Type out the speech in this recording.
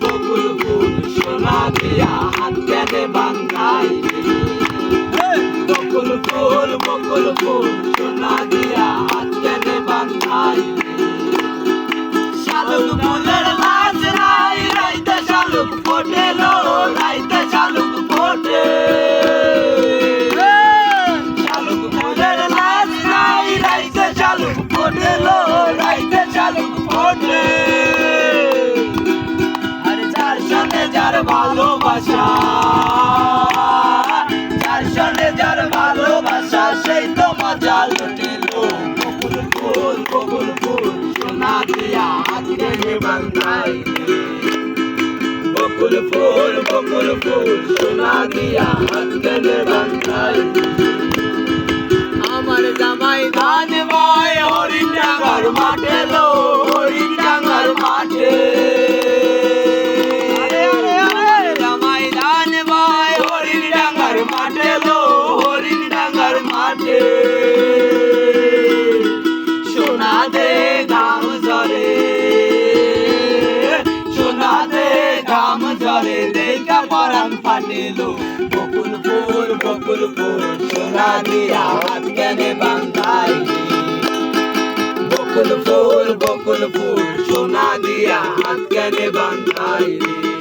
বকুল ফুল সোনা দিয়া হাত কেনে বান্ধাই বকুল ফুল বকুল ফুল সোনা দিয়া হাত কেনে বান্ধাই শালুক ফুলের লাজ নাই রাইতে শালুক ফোটে লো রাইতে শালুক ফোটে হাতে বান্ধাই। বকুল ফুল বকুল ফুল, সোনা দিয়া হাতে বান্ধাই। আমার জামাই ধান বয়, হরিণ মাঠে লো ঘাম জরে দেখা পরান ফাটিলো। বকুল ফুল বকুল ফুল, সোনা দিয়া হাত কেনে বান্ধাইলি। বকুল ফুল বকুল ফুল, সোনা দিয়া হাত কেনে বান্ধাইলি।